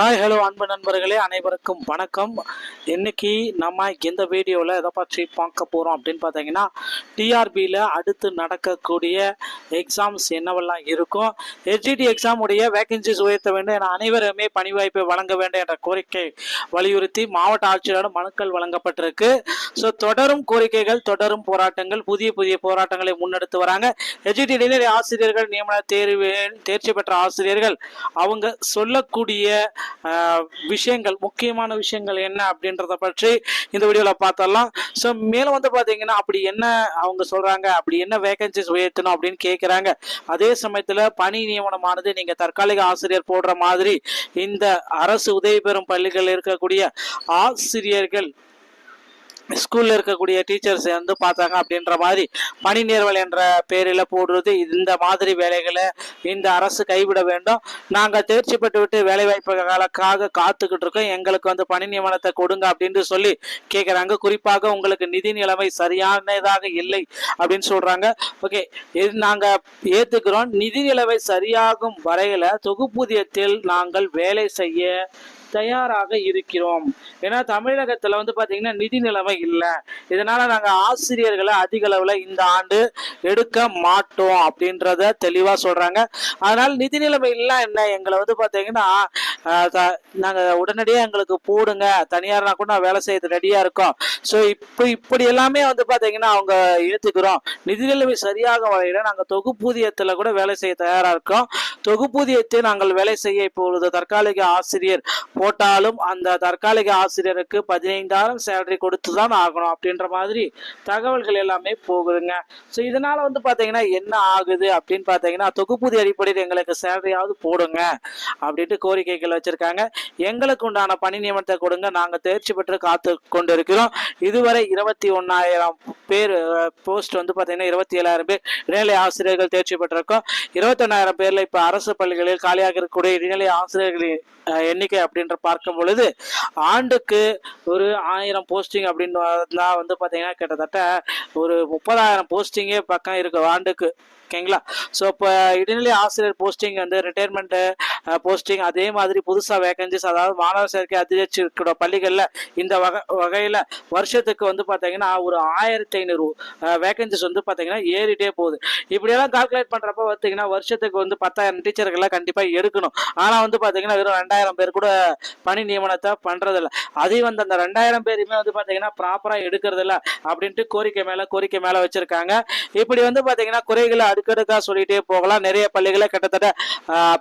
Hi hello அன்பு நண்பர்களே அனைவருக்கும் வணக்கம். இன்னைக்கு நம்ம இந்த வீடியோவில் எதை பற்றி பார்க்க போகிறோம் அப்படின்னு பார்த்தீங்கன்னா டிஆர்பியில் அடுத்து நடக்கக்கூடிய எக்ஸாம்ஸ் என்னவெல்லாம் இருக்கும் ஹெச்டிடி எக்ஸாமுடைய வேகன்சிஸ் உயர்த்த வேண்டும் என அனைவருமே பணி வாய்ப்பை வழங்க வேண்டும் என்ற கோரிக்கை வலியுறுத்தி மாவட்ட ஆட்சியரிடம் மனுக்கள் வழங்கப்பட்டிருக்கு. ஸோ தொடரும் கோரிக்கைகள் தொடரும் போராட்டங்கள் புதிய புதிய போராட்டங்களை முன்னெடுத்து வராங்க. ஹெச்டிடி இடைநிலை ஆசிரியர்கள் நியமன தேர்வு தேர்ச்சி பெற்ற ஆசிரியர்கள் அவங்க சொல்லக்கூடிய விஷயங்கள் முக்கியமான விஷயங்கள் என்ன அப்படின்றத பற்றி இந்த வீடியோவில் பார்த்தரலாம் ஸோ மேலும் வந்து பார்த்தீங்கன்னா அப்படி என்ன அவங்க சொல்றாங்க அப்படி என்ன வேகன்சிஸ் உயர்த்தணும் அப்படின்னு கேட்குறாங்க அதே சமயத்தில் பணி நியமனமானது நீங்கள் தற்காலிக ஆசிரியர் போடுற மாதிரி இந்த அரசு உதவி பெறும் பள்ளிகள் இருக்கக்கூடிய ஆசிரியர்கள் ஸ்கூலில் இருக்கக்கூடிய டீச்சர்ஸ் வந்து பார்த்தாங்க அப்படின்ற மாதிரி பணி நேர்வல் என்ற பேரில் போடுறது இந்த மாதிரி வேலைகளை இந்த அரசு கைவிட வேண்டும். நாங்கள் தேர்ச்சி பெற்று விட்டு காத்துக்கிட்டு இருக்கோம். எங்களுக்கு வந்து பணி நியமனத்தை கொடுங்க அப்படின்னு சொல்லி கேட்குறாங்க குறிப்பாக உங்களுக்கு நிதி நிலைமை சரியானதாக இல்லை அப்படின்னு சொல்கிறாங்க ஓகே இது நாங்கள் ஏற்றுக்கிறோம் நிதி நிலைமை சரியாகும் வரையில் தொகுப்பூதியத்தில் நாங்கள் வேலை செய்ய தயாராக இருக்கிறோம். ஏன்னா தமிழகத்துல வந்து பாத்தீங்கன்னா நிதி நிலைமை இல்லை. இதனால நாங்க ஆசிரியர்களை அதிக அளவுல இந்த ஆண்டு எடுக்க மாட்டோம் அப்படின்றத தெளிவா சொல்றாங்க. அதனால நிதி நிலைமை இல்லை என்ன? எங்களை வந்து பாத்தீங்கன்னா நாங்க உடனடியாக எங்களுக்கு போடுங்க. தனியார்னா கூட நான் வேலை செய்யறது ரெடியா இருக்கோம். ஸோ இப்போ இப்படி எல்லாமே வந்து பாத்தீங்கன்னா அவங்க ஏத்துக்கிறோம். நிதி நிலைமை சரியாக வரையில நாங்க தொகுப்பூதியத்துல கூட வேலை செய்ய தயாரா இருக்கோம். தொகுப்பூதியத்தை நாங்கள் வேலை செய்ய இப்பொழுது தற்காலிக ஆசிரியர் போட்டாலும் அந்த தற்காலிக ஆசிரியருக்கு பதினைந்தாயிரம் சேலரி கொடுத்து தான் ஆகணும் அப்படின்ற மாதிரி தகவல்கள் எல்லாமே போகுதுங்க. ஸோ இதனால வந்து பார்த்தீங்கன்னா என்ன ஆகுது அப்படின்னு பார்த்தீங்கன்னா தொகுப்பூதி அடிப்படையில் எங்களுக்கு சேலரியாவது போடுங்க அப்படின்ட்டு கோரிக்கைகள் வச்சிருக்காங்க. எங்களுக்கு உண்டான பணி நியமனத்தை கொடுங்க. நாங்கள் தேர்ச்சி பெற்று காத்து கொண்டு இருக்கிறோம் இதுவரை இருபத்தி ஒன்னாயிரம் பேர் போஸ்ட் வந்து பார்த்தீங்கன்னா இருபத்தி ஏழாயிரம் பேர் இடைநிலை ஆசிரியர்கள் தேர்ச்சி பெற்றிருக்கோம். இருபத்தொன்னாயிரம் பேரில் இப்போ அரசு பள்ளிகளில் காலியாக இருக்கக்கூடிய இடைநிலை ஆசிரியர்களின் எண்ணிக்கை அப்படின்ற என்று பார்க்கும் பொழுது ஆண்டுக்கு ஒரு ஆயிரம் போஸ்டிங் அப்படின்னு வந்து பார்த்தீங்கன்னா கிட்டத்தட்ட ஒரு முப்பதாயிரம் போஸ்டிங்கே பக்கம் இருக்கு ஆண்டுக்கு. ஓகேங்களா? ஸோ இப்போ இடைநிலை ஆசிரியர் போஸ்டிங் வந்து ரிட்டையர்மெண்ட்டு போஸ்டிங் அதே மாதிரி புதுசாக வேகன்சிஸ் அதாவது மாணவர் சேர்க்கை அதிகரிச்சிருக்கிற பள்ளிகளில் இந்த வகை வகையில் வருஷத்துக்கு வந்து பார்த்தீங்கன்னா ஒரு ஆயிரத்தி ஐநூறு வேகன்சிஸ் வந்து பார்த்தீங்கன்னா ஏறிட்டே போகுது. இப்படியெல்லாம் கால்குலேட் பண்ணுறப்ப பார்த்தீங்கன்னா வருஷத்துக்கு வந்து பத்தாயிரம் டீச்சர்கள்லாம் கண்டிப்பாக எடுக்கணும். ஆனால் வந்து பார்த்தீங்கன்னா வெறும் ரெண்டாயிரம் பேர் கூட பணி நியமனத்தை பண்ணுறதில்ல அதையும் வந்து அந்த ரெண்டாயிரம் பேருமே வந்து பார்த்தீங்கன்னா ப்ராப்பராக எடுக்கிறதில்ல அப்படின்ட்டு கோரிக்கை மேலே கோரிக்கை மேலே வச்சுருக்காங்க. இப்படி வந்து பார்த்தீங்கன்னா குறைகளை அடுக்கடுக்காக சொல்லிகிட்டே போகலாம். நிறைய பள்ளிகளை கிட்டத்தட்ட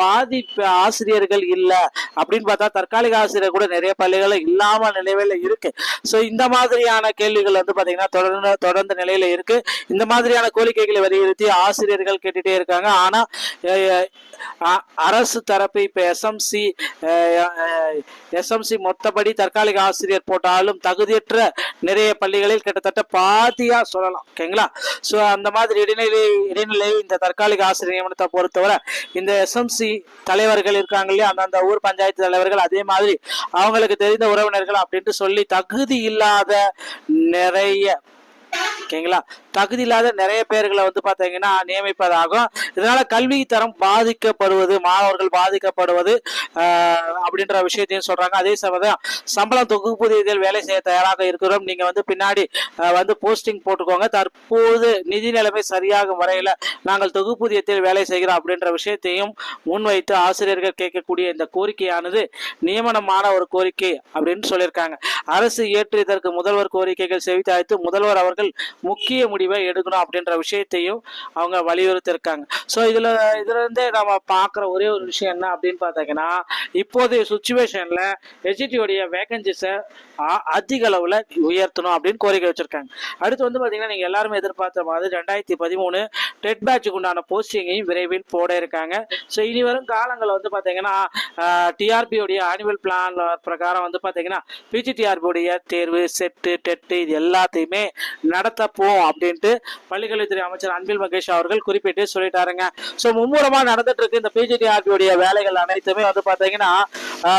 பாதி ஆசிரியர்கள் இல்லை அப்படின்னு பார்த்தா தற்காலிக ஆசிரியர் கூட நிறைய பள்ளிகள் இல்லாமல் நிலையில இருக்கு. ஸோ இந்த மாதிரியான கேள்விகள் வந்து பார்த்தீங்கன்னா தொடர்ந்து தொடர்ந்து நிலையில இருக்கு. இந்த மாதிரியான கோரிக்கைகளை வலியுறுத்தி ஆசிரியர்கள் கேட்டுட்டே இருக்காங்க. ஆனா அரசு தரப்பு இப்ப எஸ்எம்சி எஸ்எம்சி மொத்தப்படி தற்காலிக ஆசிரியர் போட்டாலும் தகுதியற்ற நிறைய பள்ளிகளில் கிட்டத்தட்ட பாதியா சொல்லலாம். ஓகேங்களா? ஸோ அந்த மாதிரி இடைநிலை இடைநிலை இந்த தற்காலிக ஆசிரியர் நியமனத்தை பொறுத்தவரை இந்த எஸ்எம்சி தலைவர் தலைவர்கள் இருக்காங்க இல்லையா அந்தந்த ஊர் பஞ்சாயத்து தலைவர்கள் அதே மாதிரி அவங்களுக்கு தெரிந்த உறவினர்கள் அப்படின்ட்டு சொல்லி தகுதி இல்லாத நிறைய ஓகேங்களா? தகுதி இல்லாத நிறைய பேர்களை வந்து பார்த்தீங்கன்னா நியமிப்பதாகும். இதனால கல்வி தரம் பாதிக்கப்படுவது மாணவர்கள் பாதிக்கப்படுவது அப்படின்ற விஷயத்தையும் சொல்றாங்க. அதே சமயம் சம்பளம் தொகுப்பூதியத்தில் வேலை செய்ய தயாராக இருக்கிறோம். நீங்க வந்து பின்னாடி வந்து போஸ்டிங் போட்டுக்கோங்க. தற்போது நிதி நிலைமை சரியாகும் வரையில நாங்கள் தொகுப்பூதியத்தில் வேலை செய்கிறோம் அப்படின்ற விஷயத்தையும் முன்வைத்து ஆசிரியர்கள் கேட்கக்கூடிய இந்த கோரிக்கையானது நியமனமான ஒரு கோரிக்கை அப்படின்னு சொல்லியிருக்காங்க. அரசு ஏற்று இதற்கு முதல்வர் கோரிக்கைகள் செவித்தாய்த்து முதல்வர் அவர்கள் முக்கிய முடிவை எடுக்கணும் அப்படின்ற விஷயத்தையும் அவங்க வலியுறுத்தியிருக்காங்க. ஸோ இதுல இதுல இருந்தே நம்ம பார்க்குற ஒரே ஒரு விஷயம் என்ன அப்படின்னு பார்த்தீங்கன்னா இப்போதைய சுச்சுவேஷன்ல எஜிடியோடைய வேகன்சிஸை அதிக அளவில் உயர்த்தணும் அப்படின்னு கோரிக்கை வச்சிருக்காங்க. அடுத்து வந்து பார்த்தீங்கன்னா நீங்கள் எல்லாருமே எதிர்பார்த்த மாதிரி ரெண்டாயிரத்தி பதிமூணு டெட் பேட்சுக்கு உண்டான போஸ்டிங்கையும் விரைவில் போட இருக்காங்க. ஸோ இனி வரும் காலங்களில் வந்து பார்த்தீங்கன்னா டிஆர்பியோடைய ஆனுவல் பிளான் பிரகாரம் வந்து பார்த்தீங்கன்னா பிஜிடிஆர்பியோடைய தேர்வு செட்டு டெட்டு இது எல்லாத்தையுமே நடத்தப்போம் அப்படின்ட்டு பள்ளிக்கல்வித்துறை அமைச்சர் அன்பில் மகேஷ் அவர்கள் குறிப்பிட்டு சொல்லிட்டாருங்க. ஸோ மும்முரமா நடந்துட்டு இருக்கு இந்த பிஜிடிஆர்பியுடைய வேலைகள் அனைத்துமே வந்து பாத்தீங்கன்னா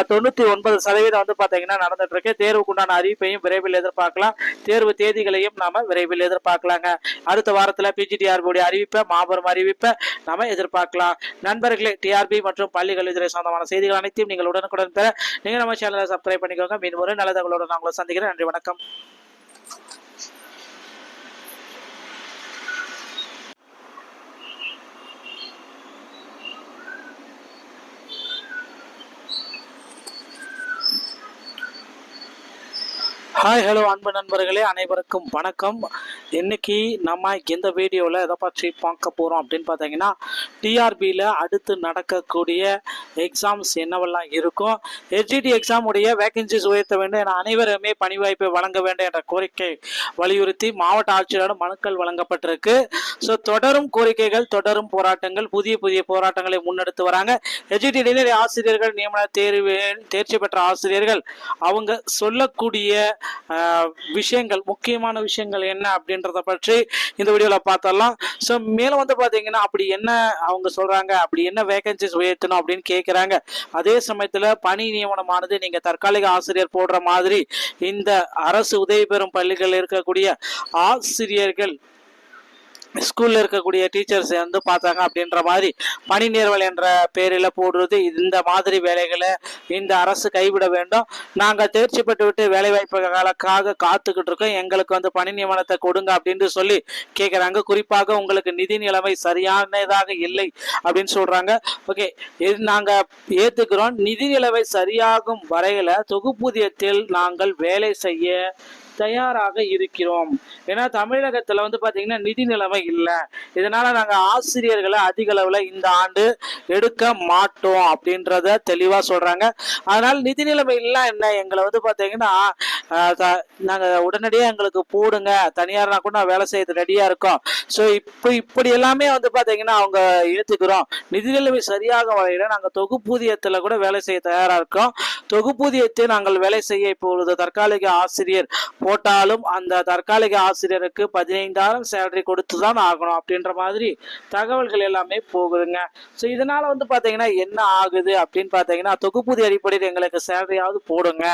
தொண்ணூத்தி ஒன்பது சதவீதம் வந்து பாத்தீங்கன்னா நடந்துட்டு இருக்கு. தேர்வுக்குண்டான அறிவிப்பையும் விரைவில் எதிர்பார்க்கலாம். தேர்வு தேதிகளையும் நாம விரைவில் எதிர்பார்க்கலாங்க. அடுத்த வாரத்துல பிஜிடிஆர்பியுடைய அறிவிப்பை மாபெரும் அறிவிப்பை நாம எதிர்பார்க்கலாம். நண்பர்களே டிஆர்பி மற்றும் பள்ளிக்கல்வித்துறை சொந்தமான செய்திகள் அனைத்தையும் நீங்கள் உடனுக்குடன் பெற நீங்கள் நம்ம சேனலை சப்ஸ்கிரைப் பண்ணிக்கோங்க. மீன் ஒரு நல்ல தகவலோட நான் உங்களை சந்திக்கிறேன். நன்றி வணக்கம். ஹாய் ஹலோ அன்பு நண்பர்களே அனைவருக்கும் வணக்கம். இன்னைக்கு நம்ம இந்த வீடியோவில் எதை பற்றி பார்க்க போகிறோம் அப்படின்னு பார்த்தீங்கன்னா டிஆர்பியில் அடுத்து நடக்கக்கூடிய எக்ஸாம்ஸ் என்னவெல்லாம் இருக்கும்? ஹெச்டிடி எக்ஸாம் உடைய வேகன்சிஸ் உயர்த்த வேண்டும் என அனைவருமே பணி வாய்ப்பை வழங்க வேண்டும் என்ற கோரிக்கை வலியுறுத்தி மாவட்ட ஆட்சியரிடம் மனுக்கள் வழங்கப்பட்டிருக்கு. ஸோ தொடரும் கோரிக்கைகள் தொடரும் போராட்டங்கள் புதிய புதிய போராட்டங்களை முன்னெடுத்து வராங்க. ஹெச்டிடி இடைநிலை ஆசிரியர்கள் நியமன தேர்வு தேர்ச்சி பெற்ற ஆசிரியர்கள் அவங்க சொல்லக்கூடிய விஷயங்கள் முக்கியமான விஷயங்கள் என்ன அப்படின்றத பற்றி இந்த வீடியோவில் பார்த்தரலாம் ஸோ மேலும் வந்து பார்த்தீங்கன்னா அப்படி என்ன அவங்க சொல்றாங்க அப்படி என்ன வேகன்சிஸ் உயர்த்தணும் அப்படின்னு கேட்குறாங்க அதே சமயத்தில் பணி நியமனமானது நீங்கள் தற்காலிக ஆசிரியர் போடுற மாதிரி இந்த அரசு உதவி பெறும் பள்ளிகள் இருக்கக்கூடிய ஆசிரியர்கள் ஸ்கூலில் இருக்கக்கூடிய டீச்சர்ஸ் வந்து பார்த்தாங்க அப்படின்ற மாதிரி பணி நேர்வல் என்ற பேரில் போடுறது இந்த மாதிரி வேலைகளை இந்த அரசு கைவிட வேண்டும். நாங்கள் தேர்ச்சி பெற்று விட்டு காத்துக்கிட்டு இருக்கோம். எங்களுக்கு வந்து பணி நியமனத்தை கொடுங்க அப்படின்னு சொல்லி கேட்குறாங்க குறிப்பாக உங்களுக்கு நிதி நிலைமை சரியானதாக இல்லை அப்படின்னு சொல்கிறாங்க ஓகே இது நாங்கள் ஏற்றுக்கிறோம் நிதி நிலைமை சரியாகும் வரையில் தொகுப்பூதியத்தில் நாங்கள் வேலை செய்ய தயாராக இருக்கிறோம். ஏன்னா தமிழகத்துல வந்து பாத்தீங்கன்னா நிதி நிலைமை இல்லை. இதனால நாங்க ஆசிரியர்களை அதிக அளவுல இந்த ஆண்டு எடுக்க மாட்டோம் அப்படின்றத தெளிவா சொல்றாங்க. அதனால நிதி நிலைமை இல்லை என்ன? எங்களை வந்து பாத்தீங்கன்னா நாங்க உடனடியே எங்களுக்கு போடுங்க. தனியார்னா கூட நான் வேலை செய்யறது ரெடியா இருக்கோம். ஸோ இப்போ இப்படி எல்லாமே வந்து பாத்தீங்கன்னா அவங்க ஏத்துக்கிறோம். நிதி நிலைமை சரியாக வரையில நாங்க தொகுப்பூதியத்துல கூட வேலை செய்ய தயாரா இருக்கோம். தொகுப்பூதியத்தை நாங்கள் வேலை செய்ய இப்பொழுது தற்காலிக ஆசிரியர் போட்டாலும் அந்த தற்காலிக ஆசிரியருக்கு பதினைந்தாயிரம் சேலரி கொடுத்து தான் ஆகணும் அப்படின்ற மாதிரி தகவல்கள் எல்லாமே போகுதுங்க. ஸோ இதனால வந்து பார்த்தீங்கன்னா என்ன ஆகுது அப்படின்னு பார்த்தீங்கன்னா தொகுப்பூதி அடிப்படையில் எங்களுக்கு சேலரியாவது போடுங்க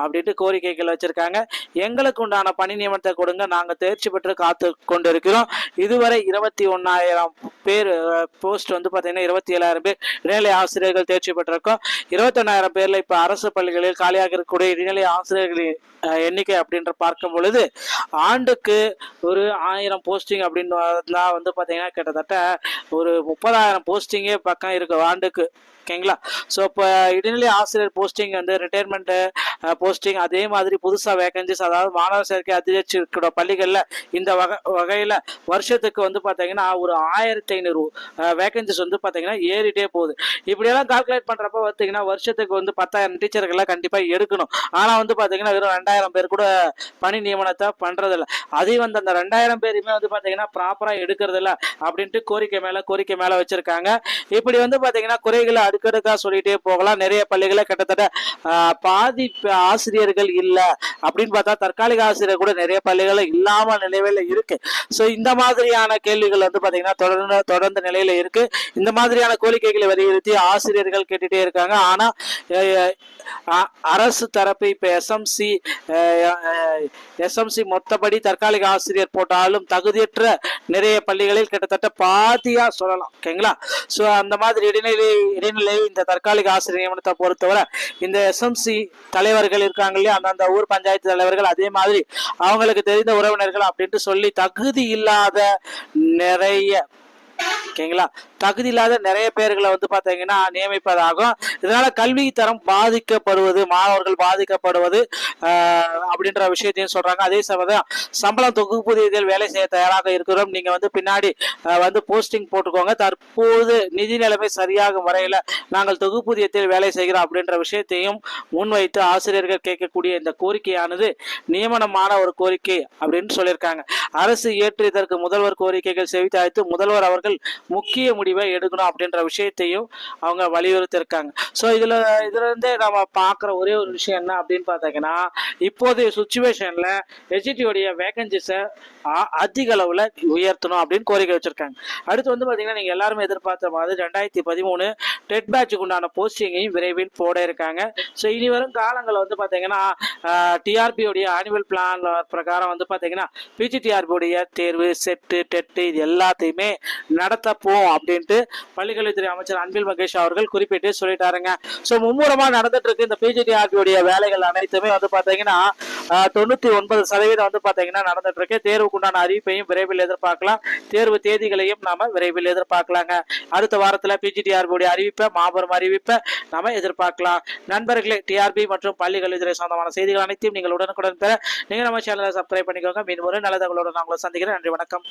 அப்படின்ட்டு கோரிக்கைகள் வச்சிருக்காங்க. எங்களுக்கு உண்டான பணி நியமனத்தை கொடுங்க. நாங்கள் தேர்ச்சி பெற்று காத்து கொண்டு இருக்கிறோம் இதுவரை இருபத்தி ஒன்னாயிரம் பேர் போஸ்ட் வந்து பார்த்தீங்கன்னா இருபத்தி ஏழாயிரம் பேர் இடைநிலை ஆசிரியர்கள் தேர்ச்சி பெற்றிருக்கோம். இருபத்தொன்னாயிரம் பேரில் இப்போ அரசு பள்ளிகளில் காலியாக இருக்கக்கூடிய இடைநிலை ஆசிரியர்களின் எண்ணிக்கை அப்படின்னு என்று பார்க்கும் பொழுது ஆண்டுக்கு ஒரு ஆயிரம் போஸ்டிங் அப்படின்னு வந்து பார்த்தீங்கன்னா கிட்டத்தட்ட ஒரு முப்பதாயிரம் போஸ்டிங்கே பக்கம் இருக்கு ஆண்டுக்கு. ஓகேங்களா? ஸோ இப்போ இடைநிலை ஆசிரியர் போஸ்டிங் வந்து ரிட்டையர்மெண்ட்டு போஸ்டிங் அதே மாதிரி புதுசாக வேகன்சிஸ் அதாவது மாணவர் சேர்க்கை அதிகரிச்சிருக்கிற பள்ளிகளில் இந்த வகை வகையில் வருஷத்துக்கு வந்து பார்த்தீங்கன்னா ஒரு ஆயிரத்தி ஐநூறு வேகன்சிஸ் வந்து பார்த்தீங்கன்னா ஏறிட்டே போகுது. இப்படியெல்லாம் கால்குலேட் பண்ணுறப்ப பார்த்தீங்கன்னா வருஷத்துக்கு வந்து பத்தாயிரம் டீச்சர்கள்லாம் கண்டிப்பாக எடுக்கணும். ஆனால் வந்து பார்த்தீங்கன்னா வெறும் ரெண்டாயிரம் பேர் கூட பணி நியமனத்தை பண்ணுறதில்ல அதையும் வந்து அந்த ரெண்டாயிரம் பேருமே வந்து பார்த்தீங்கன்னா ப்ராப்பராக எடுக்கிறதில்ல அப்படின்ட்டு கோரிக்கை மேலே கோரிக்கை மேலே வச்சுருக்காங்க. இப்படி வந்து பார்த்தீங்கன்னா குறைகளை அடுக்கடுக்காக சொல்லிட்டே போகலாம். நிறைய பள்ளிகளை கிட்டத்தட்ட பாதி ஆசிரியர்கள் இல்லை அப்படின்னு பார்த்தா தற்காலிக ஆசிரியர் கூட நிறைய பள்ளிகள் இல்லாம நிலையில இருக்கு. ஸோ இந்த மாதிரியான கேள்விகள் வந்து பார்த்தீங்கன்னா தொடர்ந்து தொடர்ந்து நிலையில இருக்கு. இந்த மாதிரியான கோரிக்கைகளை வலியுறுத்தி ஆசிரியர்கள் கேட்டுட்டே இருக்காங்க. ஆனா அரசு தரப்பு இப்ப எஸ்எம்சி எஸ்எம்சி மொத்தப்படி தற்காலிக ஆசிரியர் போட்டாலும் தகுதியற்ற நிறைய பள்ளிகளில் கிட்டத்தட்ட பாதியா சொல்லலாம். ஓகேங்களா? ஸோ அந்த மாதிரி இடைநிலை இடைநிலை இந்த தற்காலிக ஆசிரியர் நியமனத்தை பொறுத்தவரை இந்த எஸ்எம்சி தலைவர் தலைவர்கள் இருக்காங்க இல்லையா? அந்தந்த ஊர் பஞ்சாயத்து தலைவர்கள் அதே மாதிரி அவங்களுக்கு தெரிந்த உறவினர்கள் அப்படின்ட்டு சொல்லி தகுதி இல்லாத நிறைய ஓகேங்களா? தகுதி இல்லாத நிறைய பேர்களை வந்து பார்த்தீங்கன்னா நியமிப்பதாகும். இதனால கல்வி தரம் பாதிக்கப்படுவது மாணவர்கள் பாதிக்கப்படுவது அப்படின்ற விஷயத்தையும் சொல்றாங்க. அதே சமயம் சம்பளம் தொகுப்பூதியத்தில் வேலை செய்ய தயாராக இருக்கிறோம். நீங்க வந்து பின்னாடி வந்து போஸ்டிங் போட்டுக்கோங்க. தற்போது நிதி நிலைமை சரியாகும் வரையில நாங்கள் தொகுப்பூதியத்தில் வேலை செய்கிறோம் அப்படின்ற விஷயத்தையும் முன்வைத்து ஆசிரியர்கள் கேட்கக்கூடிய இந்த கோரிக்கையானது நியமனமான ஒரு கோரிக்கை அப்படின்னு சொல்லியிருக்காங்க. அரசு ஏற்று இதற்கு முதல்வர் கோரிக்கைகள் செவித்தாய்த்து முதல்வர் அவர்கள் அவர்கள் முக்கிய முடிவை எடுக்கணும் அப்படின்ற விஷயத்தையும் அவங்க வலியுறுத்தியிருக்காங்க. ஸோ இதில் இதுல இருந்தே நம்ம பார்க்குற ஒரே ஒரு விஷயம் என்ன அப்படின்னு பார்த்தீங்கன்னா இப்போதைய சுச்சுவேஷனில் எஜிடியோடைய வேகன்சிஸை அதிக அளவில் உயர்த்தணும் அப்படின்னு கோரிக்கை வச்சிருக்காங்க. அடுத்து வந்து பார்த்தீங்கன்னா நீங்கள் எல்லாருமே எதிர்பார்த்த மாதிரி ரெண்டாயிரத்தி பதிமூணு டெட் பேட்சுக்கு உண்டான போஸ்டிங்கையும் விரைவில் போட இருக்காங்க. ஸோ இனி வரும் காலங்களில் வந்து பார்த்தீங்கன்னா டிஆர்பியோடைய ஆனுவல் பிளான் பிரகாரம் வந்து பார்த்தீங்கன்னா பிஜிடிஆர்பியோடைய தேர்வு செட்டு டெட்டு இது எல்லாத்தையுமே நடத்தப்போம் அப்படின்ட்டு பள்ளிக்கல்வித்துறை அமைச்சர் அன்பில் மகேஷ் அவர்கள் குறிப்பிட்டு சொல்லிட்டாருங்க. ஸோ மும்முரமாக நடந்துட்டு இருக்கு இந்த பிஜிடிஆர்பியோடைய வேலைகள் அனைத்துமே வந்து பார்த்தீங்கன்னா தொண்ணூத்தி ஒன்பது சதவீதம் வந்து பார்த்தீங்கன்னா நடந்துட்டு இருக்கு தேர்வுக்குண்டான அறிவிப்பையும் விரைவில் எதிர்பார்க்கலாம். தேர்வு தேதிகளையும் நாம விரைவில் எதிர்பார்க்கலாங்க. அடுத்த வாரத்தில் பிஜிடிஆர்பியோடைய அறிவிப்பை மாபெரும் அறிவிப்பை நாம எதிர்பார்க்கலாம். நண்பர்களே டிஆர்பி மற்றும் பள்ளி கல்வித்துறை சொந்தமான செய்திகள் அனைத்தையும் நீங்கள் உடனுக்குடன் பெற நீங்கள் நம்ம சேனலை சப்ஸ்கிரைப் பண்ணிக்கோங்க. மீன் ஒரு நல்ல நான் உங்களை சந்திக்கிறேன். நன்றி வணக்கம்.